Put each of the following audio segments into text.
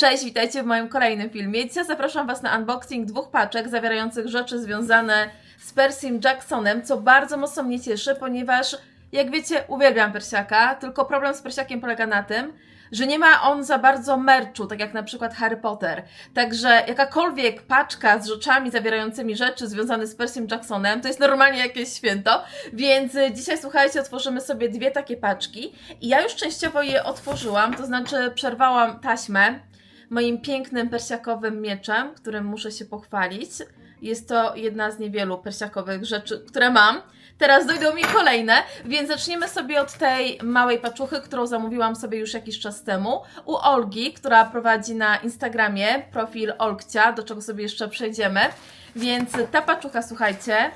Cześć, witajcie w moim kolejnym filmie. Dzisiaj zapraszam Was na unboxing dwóch paczek zawierających rzeczy związane z Percym Jacksonem, co bardzo mocno mnie cieszy, ponieważ jak wiecie, uwielbiam Persiaka, tylko problem z Persiakiem polega na tym, że nie ma on za bardzo merchu, tak jak na przykład Harry Potter. Także jakakolwiek paczka z rzeczami zawierającymi rzeczy związane z Percym Jacksonem, to jest normalnie jakieś święto. Więc dzisiaj, słuchajcie, otworzymy sobie dwie takie paczki. I ja już częściowo je otworzyłam, to znaczy przerwałam taśmę moim pięknym persiakowym mieczem, którym muszę się pochwalić. Jest to jedna z niewielu persiakowych rzeczy, które mam. Teraz dojdą mi kolejne, więc zaczniemy sobie od tej małej paczuchy, którą zamówiłam sobie już jakiś czas temu u Olgi, która prowadzi na Instagramie profil Olkcia, do czego sobie jeszcze przejdziemy. Więc ta paczucha, słuchajcie,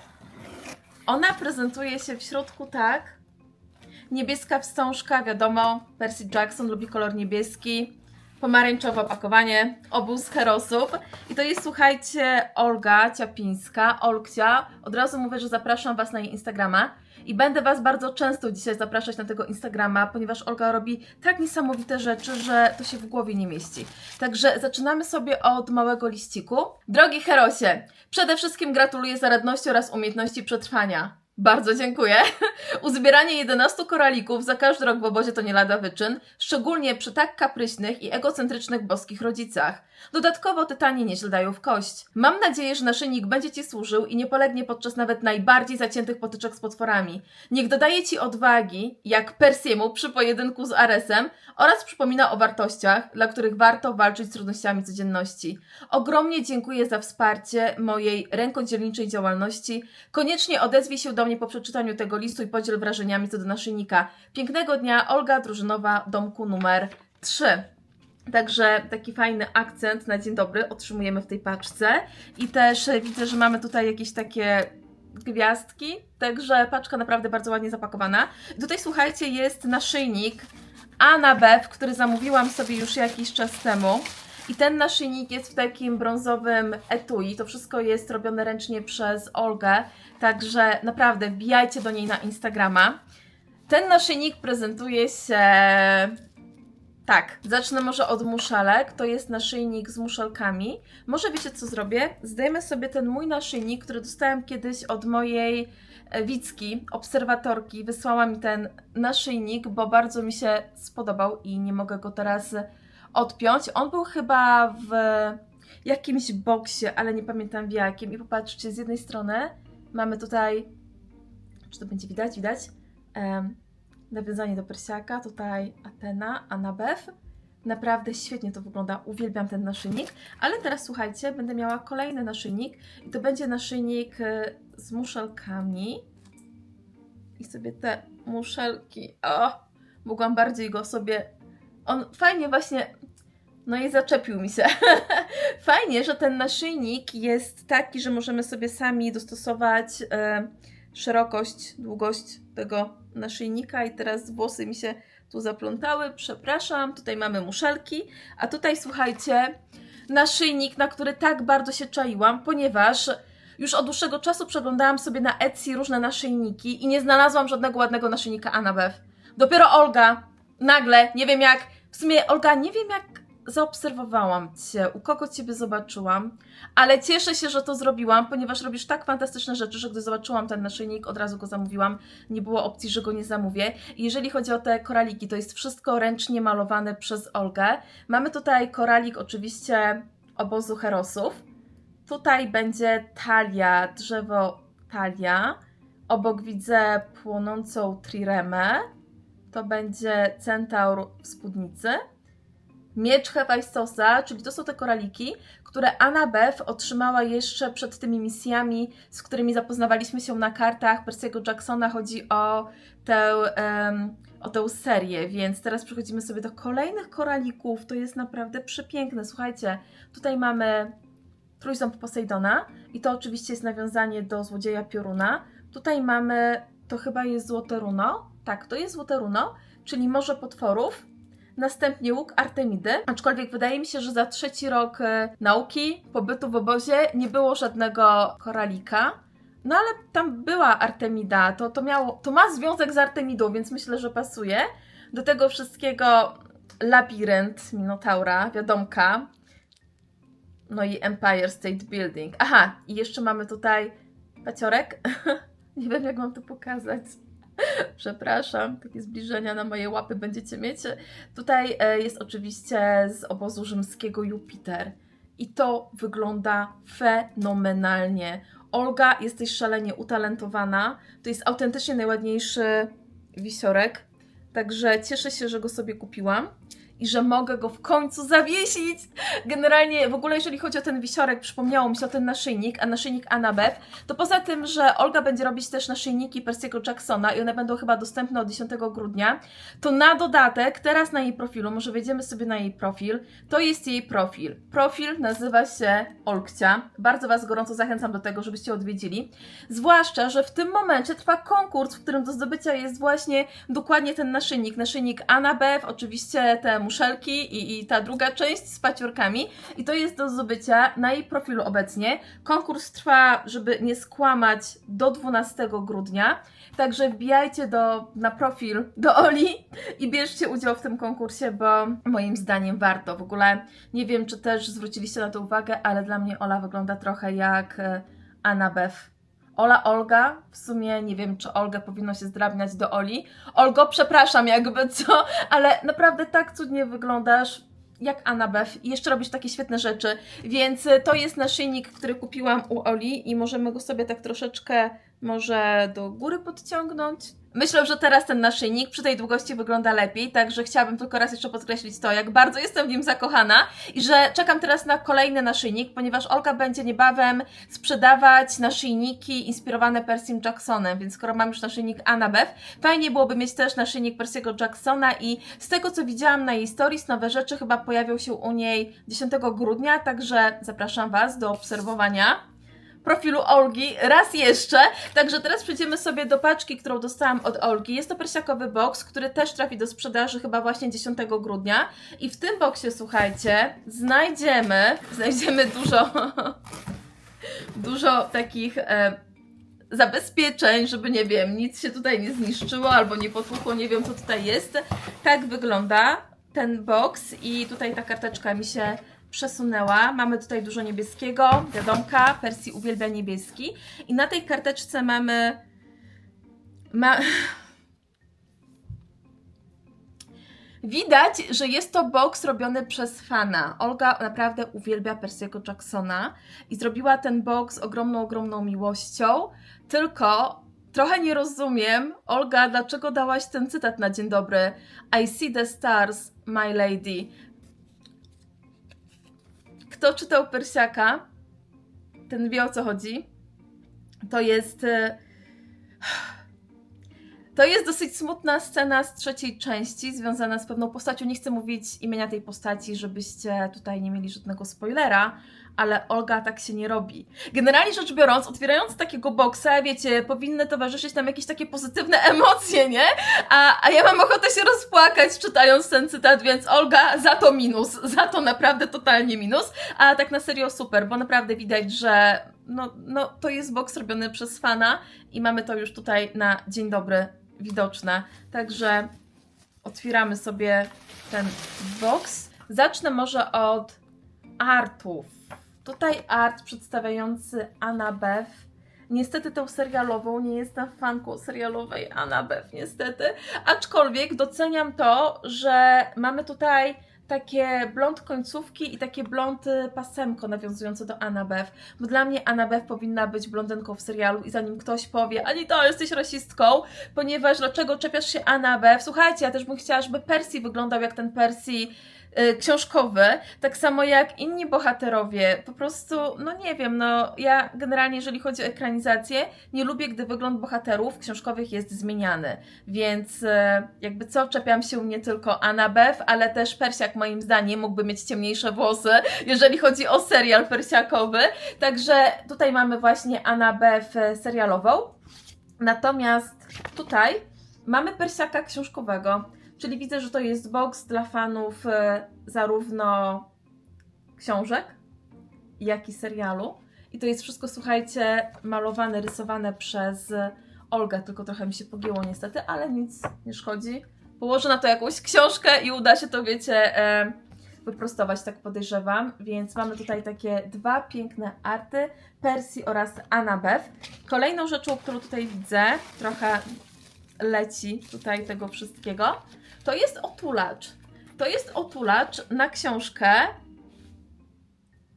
ona prezentuje się w środku tak. Niebieska wstążka, wiadomo, Percy Jackson lubi kolor niebieski pomarańczowe opakowanie, obóz herosów. I to jest, słuchajcie, Olga Ciapińska, Olkcia. Od razu mówię, że zapraszam Was na jej Instagrama. I będę Was bardzo często dzisiaj zapraszać na tego Instagrama, ponieważ Olga robi tak niesamowite rzeczy, że to się w głowie nie mieści. Także zaczynamy sobie od małego liściku. Drogi Herosie, przede wszystkim gratuluję zaradności oraz umiejętności przetrwania. Bardzo dziękuję. Uzbieranie 11 koralików za każdy rok w obozie to nie lada wyczyn, szczególnie przy tak kapryśnych i egocentrycznych boskich rodzicach. Dodatkowo tytanie nieźle dają w kość. Mam nadzieję, że naszyjnik będzie Ci służył i nie polegnie podczas nawet najbardziej zaciętych potyczek z potworami. Niech dodaje Ci odwagi, jak Persiemu przy pojedynku z Aresem oraz przypomina o wartościach, dla których warto walczyć z trudnościami codzienności. Ogromnie dziękuję za wsparcie mojej rękodzielniczej działalności. Koniecznie odezwij się do mnie po przeczytaniu tego listu i podziel wrażeniami co do naszyjnika. Pięknego dnia, Olga Drużynowa, domku numer 3. Także taki fajny akcent na dzień dobry otrzymujemy w tej paczce. I też widzę, że mamy tutaj jakieś takie gwiazdki, także paczka naprawdę bardzo ładnie zapakowana. Tutaj słuchajcie, jest naszyjnik Anabef, który zamówiłam sobie już jakiś czas temu. I ten naszyjnik jest w takim brązowym etui. To wszystko jest robione ręcznie przez Olgę, także naprawdę wbijajcie do niej na Instagrama. Ten naszyjnik prezentuje się tak, zacznę może od muszelek. To jest naszyjnik z muszelkami. Może wiecie, co zrobię? Zdejmę sobie ten mój naszyjnik, który dostałem kiedyś od mojej e, Wicki, obserwatorki. Wysłała mi ten naszyjnik, bo bardzo mi się spodobał i nie mogę go teraz odpiąć. On był chyba w jakimś boksie, ale nie pamiętam w jakim. I popatrzcie, z jednej strony mamy tutaj, czy to będzie widać? Widać. Em, nawiązanie do Persiaka, tutaj Atena, Anabef. Naprawdę świetnie to wygląda, uwielbiam ten naszyjnik. Ale teraz słuchajcie, będę miała kolejny naszyjnik i to będzie naszyjnik y, z muszelkami. I sobie te muszelki, o, mogłam bardziej go sobie... On fajnie właśnie, no i zaczepił mi się. fajnie, że ten naszyjnik jest taki, że możemy sobie sami dostosować y, szerokość, długość tego naszyjnika i teraz włosy mi się tu zaplątały, przepraszam. Tutaj mamy muszelki, a tutaj słuchajcie, naszyjnik, na który tak bardzo się czaiłam, ponieważ już od dłuższego czasu przeglądałam sobie na Etsy różne naszyjniki i nie znalazłam żadnego ładnego naszyjnika Anabef. Dopiero Olga, nagle, nie wiem jak, w sumie Olga, nie wiem jak zaobserwowałam Cię, u kogo Ciebie zobaczyłam, ale cieszę się, że to zrobiłam, ponieważ robisz tak fantastyczne rzeczy, że gdy zobaczyłam ten naszyjnik, od razu go zamówiłam. Nie było opcji, że go nie zamówię. I jeżeli chodzi o te koraliki, to jest wszystko ręcznie malowane przez Olgę. Mamy tutaj koralik oczywiście obozu herosów. Tutaj będzie talia, drzewo talia. Obok widzę płonącą triremę. To będzie centaur w spódnicy. Miecz Hefajstosa, czyli to są te koraliki, które Annabeth otrzymała jeszcze przed tymi misjami, z którymi zapoznawaliśmy się na kartach Percy'ego Jacksona. Chodzi o tę, um, o tę serię, więc teraz przechodzimy sobie do kolejnych koralików. To jest naprawdę przepiękne. Słuchajcie, tutaj mamy trójząb Posejdona i to oczywiście jest nawiązanie do Złodzieja Pioruna. Tutaj mamy, to chyba jest Złote Runo. Tak, to jest Złote Runo, czyli Morze Potworów Następnie łuk Artemidy, aczkolwiek wydaje mi się, że za trzeci rok e, nauki, pobytu w obozie nie było żadnego koralika. No ale tam była Artemida, to, to, miało, to ma związek z Artemidą, więc myślę, że pasuje. Do tego wszystkiego Labirynt Minotaura, wiadomka. No i Empire State Building. Aha, i jeszcze mamy tutaj paciorek. Nie wiem, jak mam to pokazać. Przepraszam, takie zbliżenia na moje łapy będziecie mieć. Tutaj e, jest oczywiście z obozu rzymskiego Jupiter. I to wygląda fenomenalnie. Olga, jesteś szalenie utalentowana. To jest autentycznie najładniejszy wisiorek. Także cieszę się, że go sobie kupiłam i że mogę go w końcu zawiesić. Generalnie w ogóle jeżeli chodzi o ten wisiorek, przypomniało mi się o ten naszyjnik, a naszyjnik Annabeth, to poza tym, że Olga będzie robić też naszyjniki Persiego Jacksona i one będą chyba dostępne od 10 grudnia, to na dodatek teraz na jej profilu, może wejdziemy sobie na jej profil, to jest jej profil. Profil nazywa się Olkcia. Bardzo Was gorąco zachęcam do tego, żebyście odwiedzili. Zwłaszcza, że w tym momencie trwa konkurs, w którym do zdobycia jest właśnie dokładnie ten naszyjnik. Naszyjnik Annabeth, oczywiście te muszelki i, i ta druga część z paciorkami. I to jest do zdobycia na jej profilu obecnie. Konkurs trwa, żeby nie skłamać, do 12 grudnia. Także wbijajcie do, na profil do Oli i bierzcie udział w tym konkursie, bo moim zdaniem warto. W ogóle nie wiem, czy też zwróciliście na to uwagę, ale dla mnie Ola wygląda trochę jak e, Annabeth. Ola, Olga, w sumie nie wiem, czy Olgę powinno się zdrabniać do Oli. Olgo, przepraszam jakby co, ale naprawdę tak cudnie wyglądasz jak Annabeth i jeszcze robisz takie świetne rzeczy, więc y, to jest naszyjnik, który kupiłam u Oli i możemy go sobie tak troszeczkę może do góry podciągnąć. Myślę, że teraz ten naszyjnik przy tej długości wygląda lepiej, także chciałabym tylko raz jeszcze podkreślić to, jak bardzo jestem w nim zakochana i że czekam teraz na kolejny naszyjnik, ponieważ Olga będzie niebawem sprzedawać naszyjniki inspirowane Persim Jacksonem, więc skoro mam już naszyjnik Annabeth, fajnie byłoby mieć też naszyjnik Persiego Jacksona i z tego co widziałam na jej stories, nowe rzeczy chyba pojawią się u niej 10 grudnia, także zapraszam Was do obserwowania profilu Olgi raz jeszcze. Także teraz przejdziemy sobie do paczki, którą dostałam od Olgi. Jest to persiakowy box, który też trafi do sprzedaży chyba właśnie 10 grudnia. I w tym boxie, słuchajcie, znajdziemy, znajdziemy dużo, dużo takich e, zabezpieczeń, żeby nie wiem, nic się tutaj nie zniszczyło albo nie potłuchło, nie wiem co tutaj jest. Tak wygląda ten box i tutaj ta karteczka mi się przesunęła. Mamy tutaj dużo niebieskiego, wiadomka, Persji uwielbia niebieski. I na tej karteczce mamy... Ma... Widać, że jest to box robiony przez fana. Olga naprawdę uwielbia Persiego Jacksona i zrobiła ten box ogromną, ogromną miłością. Tylko trochę nie rozumiem, Olga, dlaczego dałaś ten cytat na dzień dobry. I see the stars, my lady. Kto czytał Persiaka, ten wie o co chodzi. To jest. e, To jest dosyć smutna scena z trzeciej części, związana z pewną postacią. Nie chcę mówić imienia tej postaci, żebyście tutaj nie mieli żadnego spoilera, ale Olga tak się nie robi. Generalnie rzecz biorąc, otwierając takiego boksa, wiecie, powinny towarzyszyć nam jakieś takie pozytywne emocje, nie? A, a ja mam ochotę się rozpłakać czytając ten cytat, więc Olga, za to minus, za to naprawdę totalnie minus, a tak na serio super, bo naprawdę widać, że no, no to jest boks robiony przez fana i mamy to już tutaj na dzień dobry widoczne. Także otwieramy sobie ten box. Zacznę może od artów. Tutaj art przedstawiający Annabeth. Niestety tą serialową, nie jestem fanką serialowej Annabeth, niestety. Aczkolwiek doceniam to, że mamy tutaj takie blond końcówki i takie blond y, pasemko nawiązujące do Annabeth. Bo dla mnie Annabeth powinna być blondynką w serialu i zanim ktoś powie, Anita, jesteś rasistką, ponieważ dlaczego czepiasz się Annabeth? Słuchajcie, ja też bym chciała, żeby Percy wyglądał jak ten Percy y, książkowy, tak samo jak inni bohaterowie. Po prostu, no nie wiem, no ja generalnie, jeżeli chodzi o ekranizację, nie lubię, gdy wygląd bohaterów książkowych jest zmieniany. Więc e, jakby co, czepiam się nie tylko Annabeth, ale też Persiak moim zdaniem mógłby mieć ciemniejsze włosy, jeżeli chodzi o serial persiakowy. Także tutaj mamy właśnie Annabeth e, serialową. Natomiast tutaj mamy Persiaka książkowego, czyli widzę, że to jest box dla fanów e, zarówno książek, jak i serialu. I to jest wszystko, słuchajcie, malowane, rysowane przez Olgę, tylko trochę mi się pogięło niestety, ale nic nie szkodzi. położę na to jakąś książkę i uda się to, wiecie, e, wyprostować, tak podejrzewam. Więc mamy tutaj takie dwa piękne arty, Percy oraz Annabeth. Kolejną rzeczą, którą tutaj widzę, trochę leci tutaj tego wszystkiego, to jest otulacz. To jest otulacz na książkę.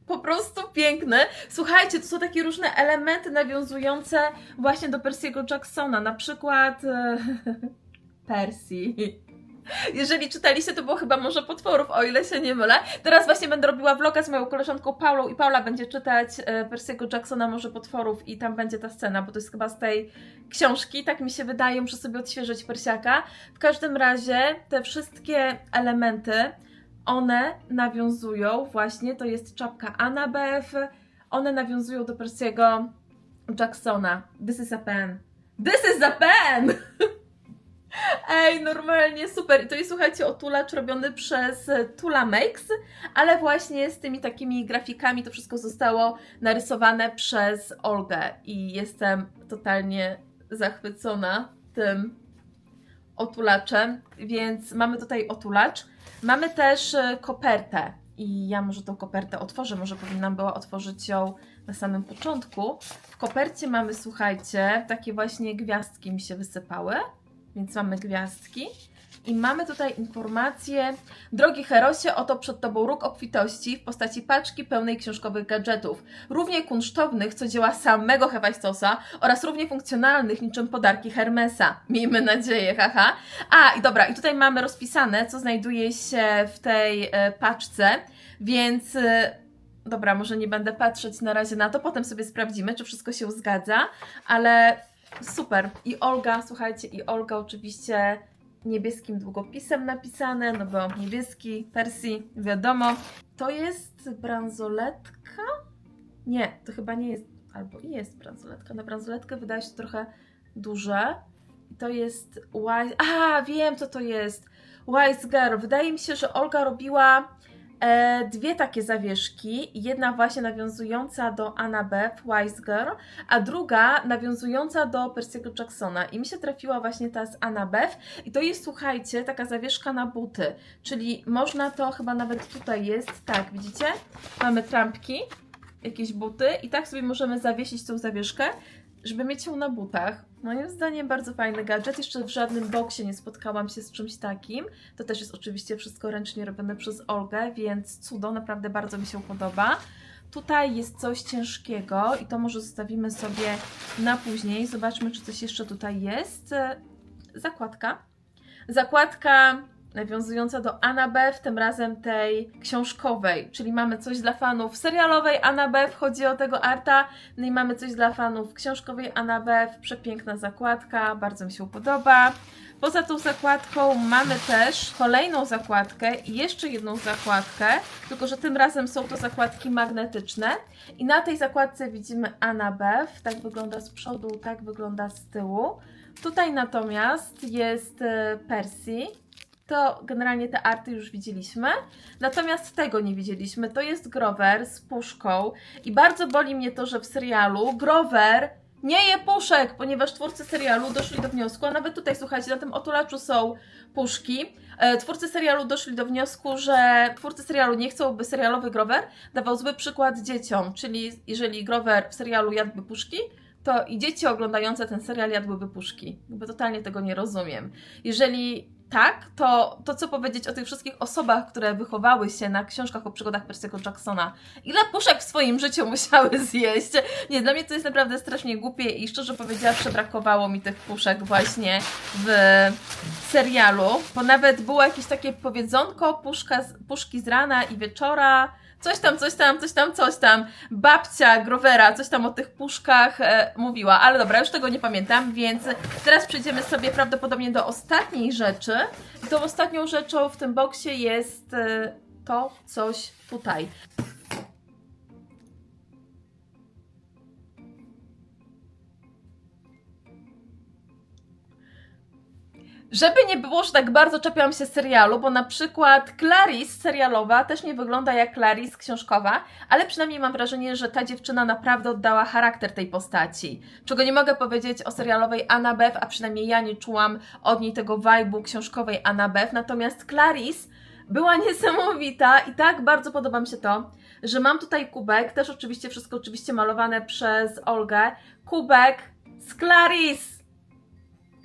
Po prostu piękny. Słuchajcie, to są takie różne elementy nawiązujące właśnie do Percy'ego Jacksona. Na przykład e, Percy. Jeżeli czytaliście, to było chyba może potworów, o ile się nie mylę. Teraz właśnie będę robiła vloga z moją koleżanką Paulą i Paula będzie czytać e, Percy'ego Jacksona Może Potworów i tam będzie ta scena, bo to jest chyba z tej książki, tak mi się wydaje, muszę sobie odświeżyć Persiaka. W każdym razie te wszystkie elementy, one nawiązują właśnie, to jest czapka Annabeth, one nawiązują do Percy'ego Jacksona. This is a pen. This is a pen! Ej, normalnie super. I to jest, słuchajcie, otulacz robiony przez e, Tula Makes, ale właśnie z tymi takimi grafikami to wszystko zostało narysowane przez Olgę i jestem totalnie zachwycona tym otulaczem, więc mamy tutaj otulacz. Mamy też e, kopertę i ja może tą kopertę otworzę, może powinnam była otworzyć ją na samym początku. W kopercie mamy, słuchajcie, takie właśnie gwiazdki mi się wysypały więc mamy gwiazdki. I mamy tutaj informację. Drogi Herosie, oto przed Tobą róg obfitości w postaci paczki pełnej książkowych gadżetów. Równie kunsztownych, co dzieła samego Hefajstosa oraz równie funkcjonalnych niczym podarki Hermesa. Miejmy nadzieję, haha. A, i dobra, i tutaj mamy rozpisane, co znajduje się w tej e, paczce, więc... E, Dobra, może nie będę patrzeć na razie na to, potem sobie sprawdzimy, czy wszystko się zgadza, ale Super. I Olga, słuchajcie, i Olga oczywiście niebieskim długopisem napisane, no bo niebieski, Persji, wiadomo. To jest bransoletka? Nie, to chyba nie jest, albo jest bransoletka. Na bransoletkę wydaje się trochę duże. To jest. A, wiem co to jest. Wise Girl. Wydaje mi się, że Olga robiła dwie takie zawieszki. Jedna właśnie nawiązująca do Annabeth, Wise Girl, a druga nawiązująca do Percy'ego Jacksona. I mi się trafiła właśnie ta z Annabeth. I to jest, słuchajcie, taka zawieszka na buty. Czyli można to, chyba nawet tutaj jest, tak, widzicie? Mamy trampki, jakieś buty i tak sobie możemy zawiesić tą zawieszkę, żeby mieć ją na butach. Moim zdaniem bardzo fajny gadżet. Jeszcze w żadnym boksie nie spotkałam się z czymś takim. To też jest oczywiście wszystko ręcznie robione przez Olgę, więc cudo, naprawdę bardzo mi się podoba. Tutaj jest coś ciężkiego i to może zostawimy sobie na później. Zobaczmy, czy coś jeszcze tutaj jest. Zakładka. Zakładka nawiązująca do Annabeth, tym razem tej książkowej, czyli mamy coś dla fanów serialowej Annabeth, chodzi o tego arta, no i mamy coś dla fanów książkowej Annabeth, przepiękna zakładka, bardzo mi się podoba. Poza tą zakładką mamy też kolejną zakładkę i jeszcze jedną zakładkę, tylko że tym razem są to zakładki magnetyczne. I na tej zakładce widzimy Annabeth, tak wygląda z przodu, tak wygląda z tyłu. Tutaj natomiast jest e, Percy, to generalnie te arty już widzieliśmy. Natomiast tego nie widzieliśmy. To jest Grover z puszką. I bardzo boli mnie to, że w serialu Grover nie je puszek, ponieważ twórcy serialu doszli do wniosku, a nawet tutaj słuchajcie, na tym otulaczu są puszki. E, Twórcy serialu doszli do wniosku, że twórcy serialu nie chcą, by serialowy Grover dawał zły przykład dzieciom. Czyli jeżeli Grover w serialu jadłby puszki, to i dzieci oglądające ten serial jadłyby puszki. Jakby totalnie tego nie rozumiem. Jeżeli tak, to, to co powiedzieć o tych wszystkich osobach, które wychowały się na książkach o przygodach Percy'ego Jacksona? Ile puszek w swoim życiu musiały zjeść? Nie, dla mnie to jest naprawdę strasznie głupie i szczerze powiedziawszy brakowało mi tych puszek właśnie w serialu, bo nawet było jakieś takie powiedzonko, puszka, puszki z rana i wieczora, coś tam, coś tam, coś tam, coś tam. Babcia Grovera coś tam o tych puszkach e, mówiła, ale dobra, już tego nie pamiętam, więc teraz przejdziemy sobie prawdopodobnie do ostatniej rzeczy. I tą ostatnią rzeczą w tym boksie jest e, to coś tutaj. Żeby nie było, że tak bardzo czepiałam się serialu, bo na przykład Clarice serialowa też nie wygląda jak Clarice książkowa, ale przynajmniej mam wrażenie, że ta dziewczyna naprawdę oddała charakter tej postaci. Czego nie mogę powiedzieć o serialowej Annabeth, a przynajmniej ja nie czułam od niej tego vibe'u książkowej Annabeth, natomiast Clarice była niesamowita i tak bardzo podoba mi się to, że mam tutaj kubek, też oczywiście wszystko oczywiście malowane przez Olgę, kubek z Clarice,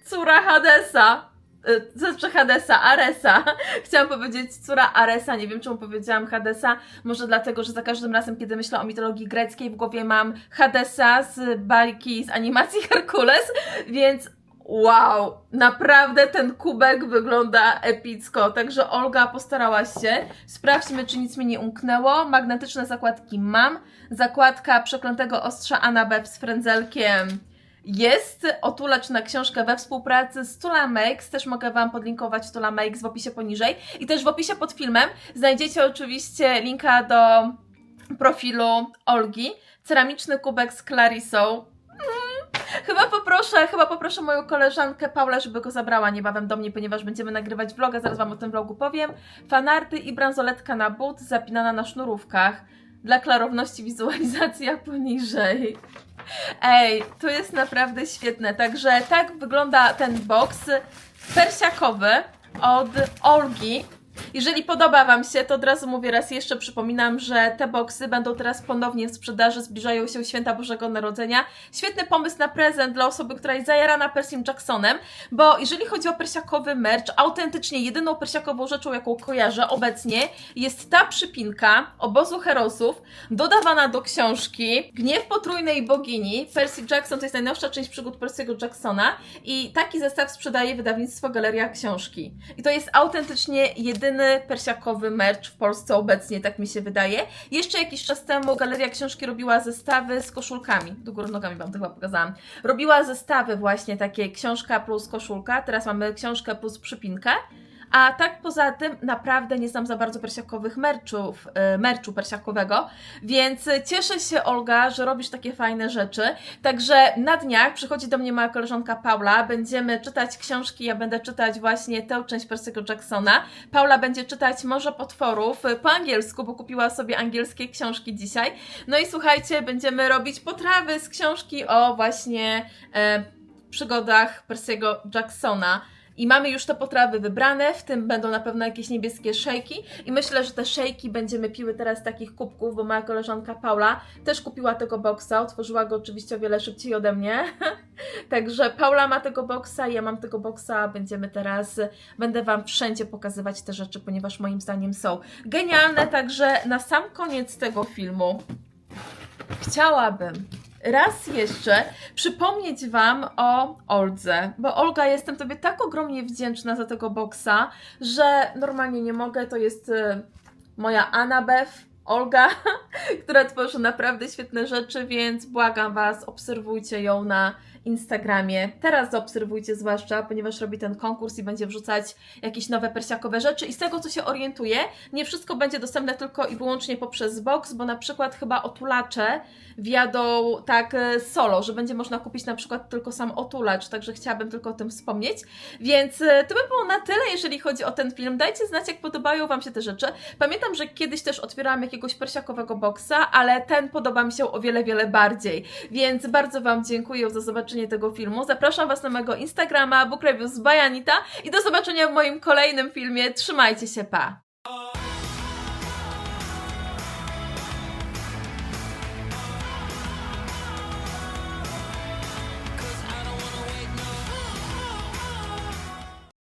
córa Hadesa, y, znaczy Hadesa, Aresa. Chciałam powiedzieć córa Aresa, nie wiem czemu powiedziałam Hadesa, może dlatego, że za każdym razem, kiedy myślę o mitologii greckiej, w głowie mam Hadesa z bajki, z animacji Herkules, więc wow, naprawdę ten kubek wygląda epicko, także Olga postarałaś się. Sprawdźmy, czy nic mi nie umknęło. Magnetyczne zakładki mam. Zakładka przeklętego ostrza Annabeth z frędzelkiem jest otulacz na książkę we współpracy z Tula Makes. Też mogę Wam podlinkować Tula Makes w opisie poniżej. I też w opisie pod filmem znajdziecie oczywiście linka do profilu Olgi. Ceramiczny kubek z Clarissą. Mm, Chyba poproszę, chyba poproszę moją koleżankę Paulę, żeby go zabrała niebawem do mnie, ponieważ będziemy nagrywać vloga, zaraz Wam o tym vlogu powiem. Fanarty i bransoletka na but zapinana na sznurówkach. Dla klarowności wizualizacja poniżej. Ej, to jest naprawdę świetne. Także tak wygląda ten box persiakowy od Olgi. Jeżeli podoba Wam się, to od razu mówię raz jeszcze, przypominam, że te boksy będą teraz ponownie w sprzedaży, zbliżają się święta Bożego Narodzenia. Świetny pomysł na prezent dla osoby, która jest zajarana Persim Jacksonem, bo jeżeli chodzi o persiakowy merch, autentycznie jedyną persiakową rzeczą, jaką kojarzę obecnie, jest ta przypinka obozu herosów, dodawana do książki Gniew potrójnej bogini. Percy Jackson to jest najnowsza część przygód Percy'ego Jacksona i taki zestaw sprzedaje wydawnictwo Galeria Książki. I to jest autentycznie jedyny persiakowy merch w Polsce obecnie, tak mi się wydaje. Jeszcze jakiś czas temu Galeria Książki robiła zestawy z koszulkami. Do góry nogami Wam to chyba pokazałam. Robiła zestawy właśnie takie książka plus koszulka. Teraz mamy książkę plus przypinkę. A tak poza tym naprawdę nie znam za bardzo persiakowych merczów, y, merczu persiakowego, więc cieszę się Olga, że robisz takie fajne rzeczy. Także na dniach przychodzi do mnie moja koleżanka Paula, będziemy czytać książki, ja będę czytać właśnie tę część Percy'ego Jacksona. Paula będzie czytać Morze Potworów y, po angielsku, bo kupiła sobie angielskie książki dzisiaj. No i słuchajcie, będziemy robić potrawy z książki o właśnie e, przygodach Percy'ego Jacksona. I mamy już te potrawy wybrane, w tym będą na pewno jakieś niebieskie szejki i myślę, że te szejki będziemy piły teraz z takich kubków, bo moja koleżanka Paula też kupiła tego boksa, otworzyła go oczywiście o wiele szybciej ode mnie. Także Paula ma tego boksa, ja mam tego boksa, będziemy teraz, będę Wam wszędzie pokazywać te rzeczy, ponieważ moim zdaniem są genialne. Także na sam koniec tego filmu chciałabym raz jeszcze przypomnieć Wam o Oldze, bo Olga, jestem Tobie tak ogromnie wdzięczna za tego boksa, że normalnie nie mogę, to jest y, moja Annabeth, Olga, która tworzy naprawdę świetne rzeczy, więc błagam Was, obserwujcie ją na Instagramie. Teraz zaobserwujcie zwłaszcza, ponieważ robi ten konkurs i będzie wrzucać jakieś nowe persiakowe rzeczy i z tego co się orientuję, nie wszystko będzie dostępne tylko i wyłącznie poprzez box, bo na przykład chyba otulacze wjadą tak e, solo, że będzie można kupić na przykład tylko sam otulacz, także chciałabym tylko o tym wspomnieć. Więc e, to by było na tyle, jeżeli chodzi o ten film. Dajcie znać, jak podobają Wam się te rzeczy. Pamiętam, że kiedyś też otwierałam jakiegoś persiakowego boksa, ale ten podoba mi się o wiele, wiele bardziej. Więc bardzo Wam dziękuję za zobaczenie tego filmu. Zapraszam Was na mojego Instagrama, Book Reviews by Anita i do zobaczenia w moim kolejnym filmie. Trzymajcie się, pa!